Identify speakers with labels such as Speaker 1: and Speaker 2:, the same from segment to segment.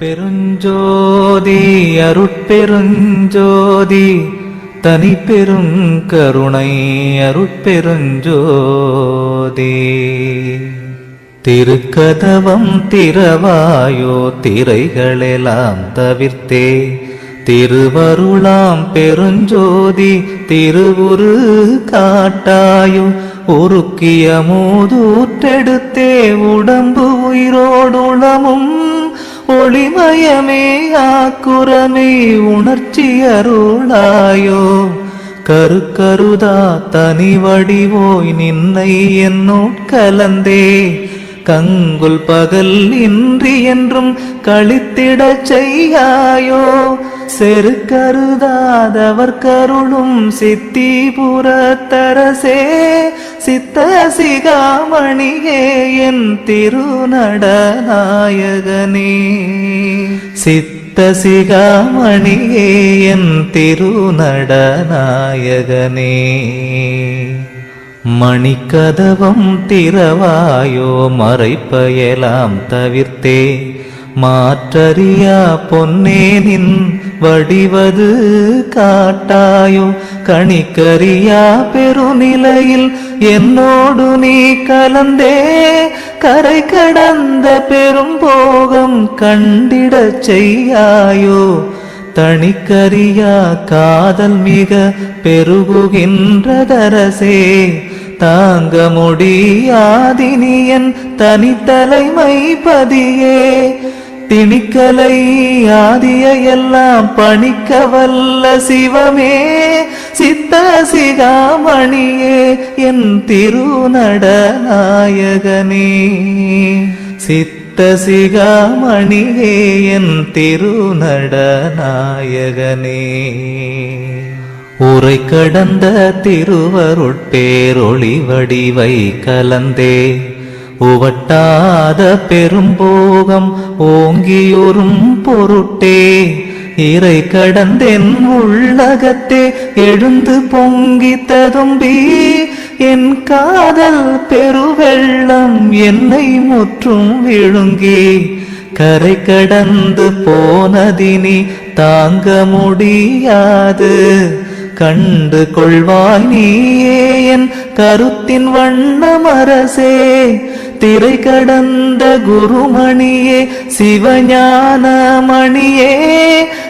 Speaker 1: பெருஞ்சோதி அருட்பெருஞ்சோதி தனி பெரும் கருணை அருட்பெருஞ்சோதி. திருக்கதவம் திரவாயோ திரைகளெல்லாம் தவிர்த்தே. திருவருளாம் பெருஞ்சோதி திருவுரு காட்டாயோ உருக்கிய மூதூற்றெடுத்தே. உடம்பு உயிரோடுளமும் ஒளிமயமே ஆக்குரமே உணர்ச்சி அருளாயோ. கருக்கருதா தனி வடிவோய் நின்னை என்னோட் கலந்தே. கங்குல் பகல் இன்றி என்றும் கழித்திடச் செய்யாயோ. செருக்கருதாதவர் கருளும் சித்திபுரத்தரசே சித்த சிகாமணியே என் திருநடநாயகனே. சித்த சிகாமணியே என் திருநடநாயகனே. மணிக்கதவம் திறவாயோ மறைப்பயலாம் தவிர்த்தே. மாற்றறியா பொன்னேனின் வடிவது காட்டாயோ? கணிக்கறியா பெருநிலையில் என்னோடு நீ கலந்தே? கரை கடந்த பெரும் போகம் கண்டிடச் செய்யாயோ? தணிக்கரியா காதல் மிக பெருகுகின்றதரசே? தாங்க முடியாதினியன் தனித்தலைமை பதியே? திணிக்கலை ஆதிய எல்லாம் பணிக்க வல்ல சிவமே. சித்த சிகாமணியே என் திருநடநாயகனே. சித்த சிகாமணியே என் திருநடநாயகனே. உரை கடந்த திருவருட்பேரொளி வடிவை கலந்தே. உவட்டாத பெரும்போகம் ஓங்கியொரும் பொருட்டே. இறை கடந்தென் உள்ளகத்தே எழுந்து பொங்கி ததும்பி. என் காதல் பெருவெள்ளம் என்னை முற்றும் விழுங்கி. கரை கடந்து போனதினி தாங்க முடியாது. கண்டு கொள்வாய் நீயே என் கருத்தின் வண்ணமரசே திரை கடந்த குருமணியே சிவஞான மணியே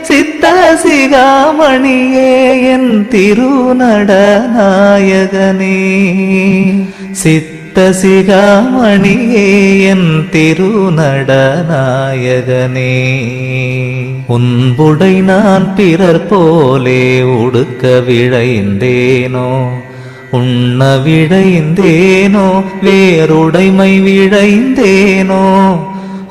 Speaker 1: சித்த சிகாமணியே என் திருநடநாயகனே. சித்த சிகாமணியே என் திருநடநாயகனே. உன்புடை நான் பிறர் போலே உடுக்க விழைந்தேனோ உண்ண விழைந்தேனோ வேறுடைமை விழைந்தேனோ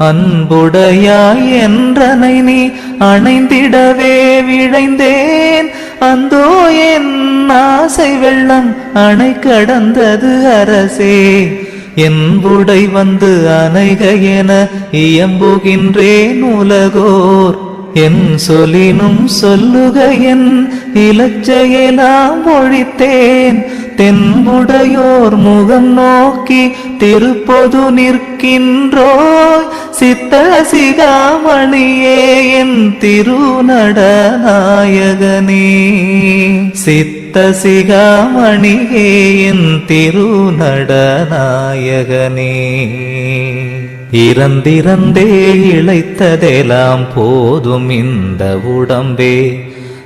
Speaker 1: அன்புடையாய் என்றனை நீ அணைந்திடவே விழைந்தேன். அந்தோ என் ஆசை வெள்ளம் அணை கடந்தது அரசே என்புடை வந்து அணைக என இயம்புகின்றேன் உலகோர். என் சொலினும் சொல்லுக என் இலச்சையெல்லாம் ஒழித்தேன். தென்புடையோர் முகம் நோக்கி திருப்பொது நிற்கின்றோய் சித்த சிகாமணியே என் திருநடநாயகனே. சித்த சிகாமணியே என் திருநடநாயகனே. இறந்திறந்தே இழைத்ததெல்லாம் போதும் இந்த உடம்பே.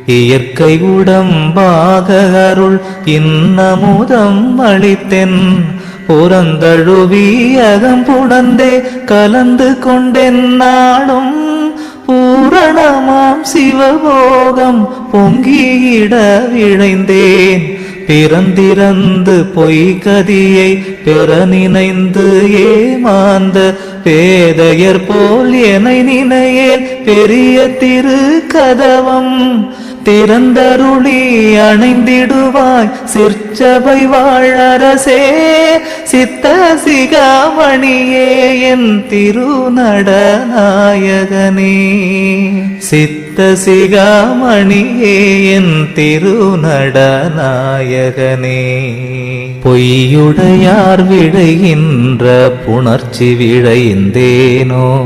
Speaker 1: இயற்கை உடம்பாக அருள் இன்னமுதம் அளித்தென். புறந்தழுவி அகம்புடந்தே கலந்து கொண்டென் நாளும். பூரணமாம் சிவபோகம் பொங்கியிட விழைந்தேன். பிறந்திறந்து பொய்கதியை பெற நினைந்து ஏமாந்த பேதையர் போல் என நினையேல் பெரிய திரு கதவம் திறந்தருளி அணைந்திடுவாய். சிற்சபை வாழரசே சித்த சிகாமணியே என் திருநடநாயகனே. சித்த சிகாமணியே என் திருநடநாயகனே. பொய்யுடையார் விடைகின்ற புணர்ச்சி விடைந்தேனோ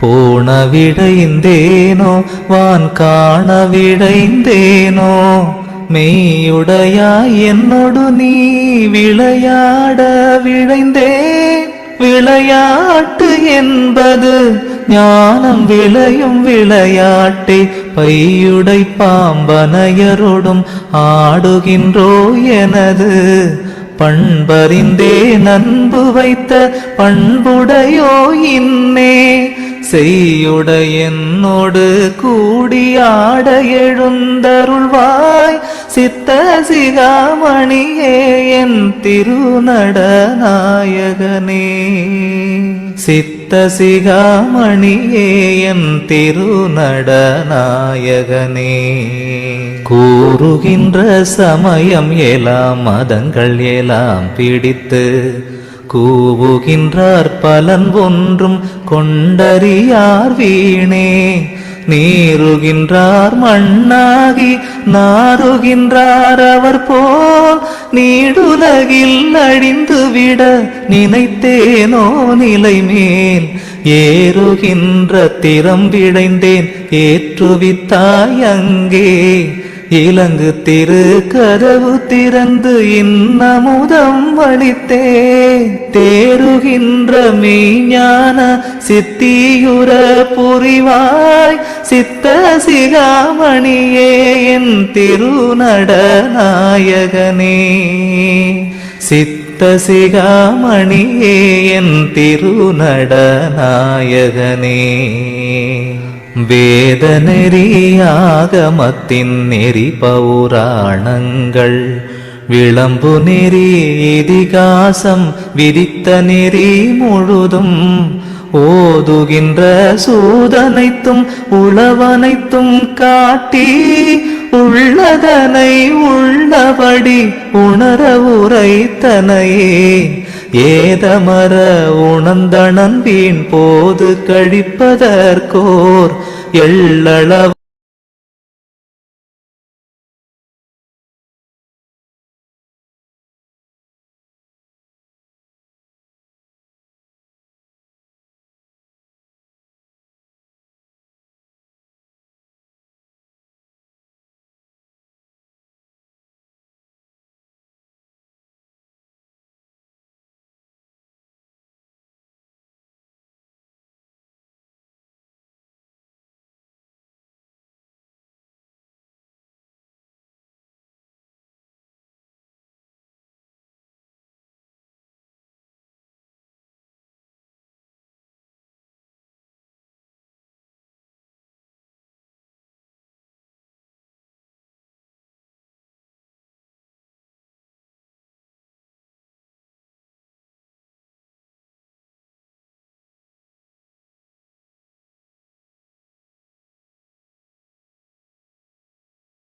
Speaker 1: போன விடைந்தேனோ வான் காண விடைந்தேனோ மெய்யுடையாய் என்னொடு நீ விளையாட விழைந்தேன். விளையாட்டு என்பது ஞானம் விளையும் விளையாட்டே. பையுடை பாம்பனையரோடும் ஆடுகின்றோ எனது பண்பறிந்தே நண்பு வைத்த பண்புடையோ இன்னே. செய்யுட என்னோடு கூடியாட எழுந்தருள்வாய். சித்த சிகாமணியே என் திருநடநாயகனே. சித்த சிகாமணியே என் திருநடநாயகனே. கூறுகின்ற சமயம் எலாம் மதங்கள் எலாம் பிடித்து கூவுகின்றார் பலன் ஒன்றும் கொண்டறியார் வீணே. நீருகின்றார் மண்ணாகி நாருகின்றார் அவர் போல். நீடுலகில் அழிந்துவிட நினைத்தேனோ நிலை மேல் ஏறுகின்ற திறம் விழைந்தேன் ஏற்றுவித்தாய் அங்கே. இலங்கு திரு கதவு திறந்து இன்னமுதம் வழித்தே. தேருகின்ற மெய்ஞான சித்தியுர புரிவாய். சித்த சிகாமணியே என் திருநடநாயகனே. சித்த சிகாமணியே என் திருநடநாயகனே. வேத நெறியாகமத்தின் நெறி பௌராணங்கள் விளம்பு நெறி இதிகாசம் விதித்த நெறி முழுதும் ஓதுகின்ற சூதனைத்தும் உளவனைத்தும் காட்டி உள்ளதனை உள்ளபடி உணர உரைத்தனையே ஏதமர உணர்ந்தனன் வீண் போது கழிப்பதற்கோர் எள்ளளவு